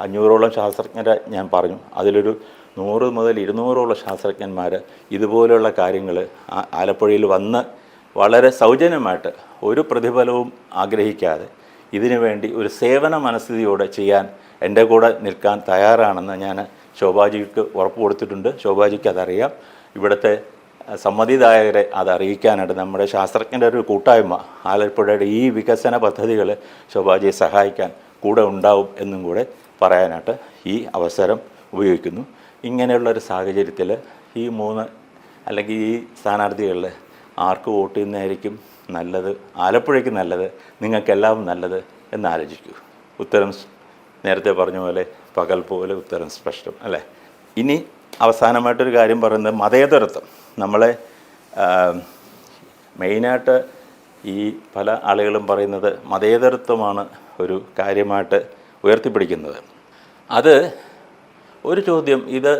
അഞ്ഞൂറോളം ശാസ്ത്രജ്ഞരെ ഞാൻ പറഞ്ഞു. അതിലൊരു നൂറ് മുതൽ ഇരുന്നൂറോളം ശാസ്ത്രജ്ഞന്മാർ ഇതുപോലെയുള്ള കാര്യങ്ങൾ ആലപ്പുഴയിൽ വന്ന് വളരെ സൗജന്യമായിട്ട് ഒരു പ്രതിഫലവും ആഗ്രഹിക്കാതെ ഇതിനുവേണ്ടി ഒരു സേവന മനസ്ഥിതിയോടെ ചെയ്യാൻ എന്റെ കൂടെ നിൽക്കാൻ തയ്യാറാണെന്ന് ഞാൻ ശോഭാജിക്ക് ഉറപ്പ് കൊടുത്തിട്ടുണ്ട്. ശോഭാജിക്ക് അതറിയാം. ഇവിടുത്തെ സമ്മതിദായകരെ അത് അറിയിക്കാനായിട്ട് നമ്മുടെ ശാസ്ത്രജ്ഞരുടെ ഒരു കൂട്ടായ്മ ആലപ്പുഴയുടെ ഈ വികസന പദ്ധതികൾ ശോഭാജിയെ സഹായിക്കാൻ കൂടെ ഉണ്ടാവും എന്നും കൂടെ പറയാനായിട്ട് ഈ അവസരം ഉപയോഗിക്കുന്നു. ഇങ്ങനെയുള്ളൊരു സാഹചര്യത്തിൽ ഈ മൂന്ന് അല്ലെങ്കിൽ ഈ സ്ഥാനാർത്ഥികളിൽ ആർക്ക് വോട്ട് ചെയ്യുന്നതായിരിക്കും നല്ലത്? ആലപ്പുഴയ്ക്ക് നല്ലത് നിങ്ങൾക്കെല്ലാം നല്ലത് എന്ന് ആലോചിക്കൂ ഉത്തരം നേരത്തെ പറഞ്ഞ പോലെ പകൽ പോലെ ഉത്തരം സ്പഷ്ടം അല്ലേ? ഇനി അവസാനമായിട്ടൊരു കാര്യം പറയുന്നത് മതേതരത്വം. നമ്മളെ മെയിനായിട്ട് ഈ പല ആളുകളും പറയുന്നത് മതേതരത്വമാണ് ഒരു കാര്യമായിട്ട് ഉയർത്തിപ്പിടിക്കുന്നത്. അത് ഒരു ചോദ്യം ഇത്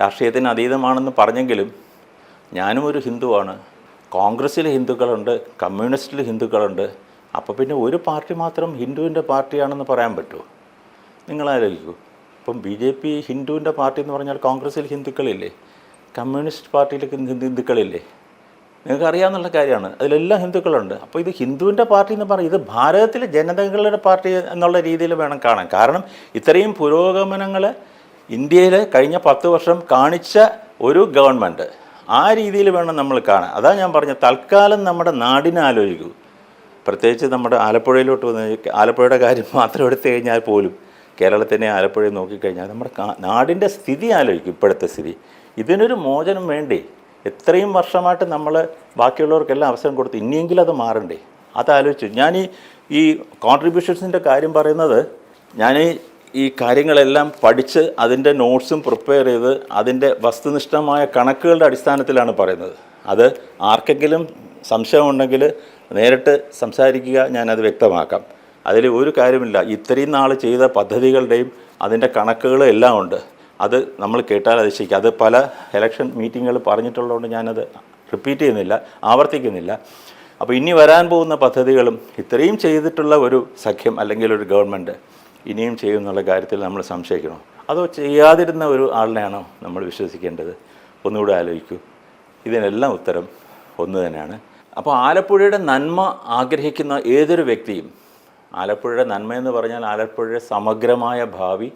രാഷ്ട്രീയത്തിന് അതീതമാണെന്ന് പറഞ്ഞെങ്കിലും ഞാനും ഒരു ഹിന്ദുവാണ്. കോൺഗ്രസ്സിൽ ഹിന്ദുക്കളുണ്ട് കമ്മ്യൂണിസ്റ്റിൽ ഹിന്ദുക്കളുണ്ട്. അപ്പോൾ പിന്നെ ഒരു പാർട്ടി മാത്രം ഹിന്ദുവിന്റെ പാർട്ടിയാണെന്ന് പറയാൻ പറ്റുമോ? നിങ്ങൾ ആലോചിക്കൂ. ഇപ്പം ബി ജെ പി ഹിന്ദുവിന്റെ പാർട്ടി എന്ന് പറഞ്ഞാൽ കോൺഗ്രസ്സിൽ ഹിന്ദുക്കളില്ലേ? കമ്മ്യൂണിസ്റ്റ് പാർട്ടിയിൽ ഹിന്ദു- ഹിന്ദുക്കളില്ലേ? നിങ്ങൾക്ക് അറിയാവുന്ന കാര്യമാണ്. അതിലെല്ലാം ഹിന്ദുക്കളുണ്ട്. അപ്പോൾ ഇത് ഹിന്ദുവിന്റെ പാർട്ടി എന്ന് പറയും ഇത് ഭാരതത്തിലെ ജനതകളുടെ പാർട്ടി എന്നുള്ള രീതിയിൽ വേണം കാണാൻ. കാരണം ഇത്രയും പുരോഗമനങ്ങൾ ഇന്ത്യയിൽ കഴിഞ്ഞ പത്ത് വർഷം കാണിച്ച ഒരു ഗവൺമെന്റ്. ആ രീതിയിൽ വേണം നമ്മൾ കാണാൻ. അതാ ഞാൻ പറഞ്ഞ തൽക്കാലം നമ്മുടെ നാടിനെ ആലോചിക്കൂ. പ്രത്യേകിച്ച് നമ്മുടെ ആലപ്പുഴയിലോട്ട് വന്ന് ആലപ്പുഴയുടെ കാര്യം മാത്രം എടുത്തു കഴിഞ്ഞാൽ പോലും കേരളത്തിനെ ആലപ്പുഴയിൽ നോക്കിക്കഴിഞ്ഞാൽ നമ്മുടെ നാടിന്റെ സ്ഥിതി ആലോചിക്കും ഇപ്പോഴത്തെ സ്ഥിതി. ഇതിനൊരു മോചനം വേണ്ടേ? എത്രയും വർഷമായിട്ട് നമ്മൾ ബാക്കിയുള്ളവർക്കെല്ലാം അവസരം കൊടുത്ത് ഇനിയെങ്കിലും അത് മാറണ്ടേ? അതാലോചിച്ചു ഞാൻ ഈ ഈ കോൺട്രിബ്യൂഷൻസിന്റെ കാര്യം പറയുന്നത് ഞാൻ ഈ കാര്യങ്ങളെല്ലാം പഠിച്ച് അതിന്റെ നോട്ട്സും പ്രിപ്പയർ ചെയ്ത് അതിന്റെ വസ്തുനിഷ്ഠമായ കണക്കുകളുടെ അടിസ്ഥാനത്തിലാണ് പറയുന്നത്. അത് ആർക്കെങ്കിലും സംശയമുണ്ടെങ്കിൽ നേരിട്ട് സംസാരിക്കുക ഞാനത് വ്യക്തമാക്കാം. അതിൽ ഒരു കാര്യമില്ല. ഇത്രയും നാൾ ചെയ്ത പദ്ധതികളുടെയും അതിന്റെ കണക്കുകളും എല്ലാം ഉണ്ട്. അത് നമ്മൾ കേട്ടാൽ അതിശയിക്കുക അത് പല ഇലക്ഷൻ മീറ്റിങ്ങുകൾ പറഞ്ഞിട്ടുള്ളതുകൊണ്ട് ഞാനത് റിപ്പീറ്റ് ചെയ്യുന്നില്ല ആവർത്തിക്കുന്നില്ല. അപ്പോൾ ഇനി വരാൻ പോകുന്ന പദ്ധതികളും ഇത്രയും ചെയ്തിട്ടുള്ള ഒരു സഖ്യം അല്ലെങ്കിൽ ഒരു ഗവൺമെന്റ് ഇനിയും ചെയ്യും എന്നുള്ള കാര്യത്തിൽ നമ്മൾ സംശയിക്കണോ. അതോ ചെയ്യാതിരുന്ന ഒരു ആളിനെയാണോ നമ്മൾ വിശ്വസിക്കേണ്ടത്? ഒന്നുകൂടെ ആലോചിക്കൂ. ഇതിനെല്ലാം ഉത്തരം ഒന്ന് തന്നെയാണ്. അപ്പോൾ ആലപ്പുഴയുടെ നന്മ ആഗ്രഹിക്കുന്ന ഏതൊരു വ്യക്തിയും ആലപ്പുഴയുടെ നന്മ എന്ന് പറഞ്ഞാൽ ആലപ്പുഴയുടെ സമഗ്രമായ ഭാവി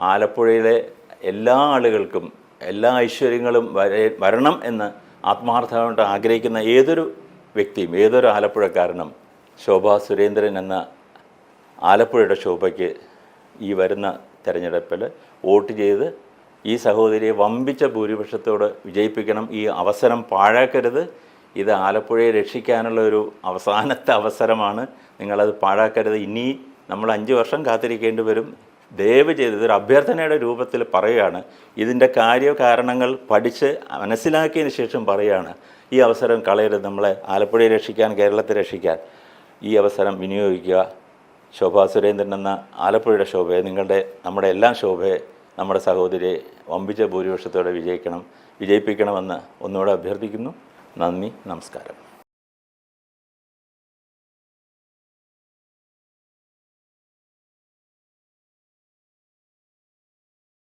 ആലപ്പുഴയിലെ എല്ലാ ആളുകൾക്കും എല്ലാ ഐശ്വര്യങ്ങളും വര വരണം എന്ന് ആത്മാർത്ഥമായിട്ട് ആഗ്രഹിക്കുന്ന ഏതൊരു വ്യക്തിയും ഏതൊരു ആലപ്പുഴക്കാരനും ശോഭാ സുരേന്ദ്രൻ എന്ന ആലപ്പുഴയുടെ ശോഭയ്ക്ക് ഈ വരുന്ന തെരഞ്ഞെടുപ്പിൽ വോട്ട് ചെയ്ത് ഈ സഹോദരിയെ വമ്പിച്ച ഭൂരിപക്ഷത്തോട് വിജയിപ്പിക്കണം ഈ അവസരം പാഴാക്കരുത്. ഇത് ആലപ്പുഴയെ രക്ഷിക്കാനുള്ള ഒരു അവസാനത്തെ അവസരമാണ്. നിങ്ങളത് പാഴാക്കരുത്. ഇനി നമ്മൾ അഞ്ച് വർഷം കാത്തിരിക്കേണ്ടി വരും. ദയവ് ചെയ്ത് ഇതൊരു അഭ്യർത്ഥനയുടെ രൂപത്തിൽ പറയുകയാണ്. ഇതിന്റെ കാര്യകാരണങ്ങൾ പഠിച്ച് മനസ്സിലാക്കിയതിന് ശേഷം പറയുകയാണ്. ഈ അവസരം കളയരുത്. നമ്മളെ ആലപ്പുഴയെ രക്ഷിക്കാൻ കേരളത്തെ രക്ഷിക്കാൻ ഈ അവസരം വിനിയോഗിക്കുക. ശോഭാ സുരേന്ദ്രൻ എന്ന ആലപ്പുഴയുടെ ശോഭയെ നിങ്ങളുടെ നമ്മുടെ എല്ലാം ശോഭയെ നമ്മുടെ സഹോദരിയെ വമ്പിച്ച ഭൂരിപക്ഷത്തോടെ വിജയിക്കണം വിജയിപ്പിക്കണമെന്ന് ഒന്നുകൂടെ അഭ്യർത്ഥിക്കുന്നു. നന്ദി നമസ്കാരം.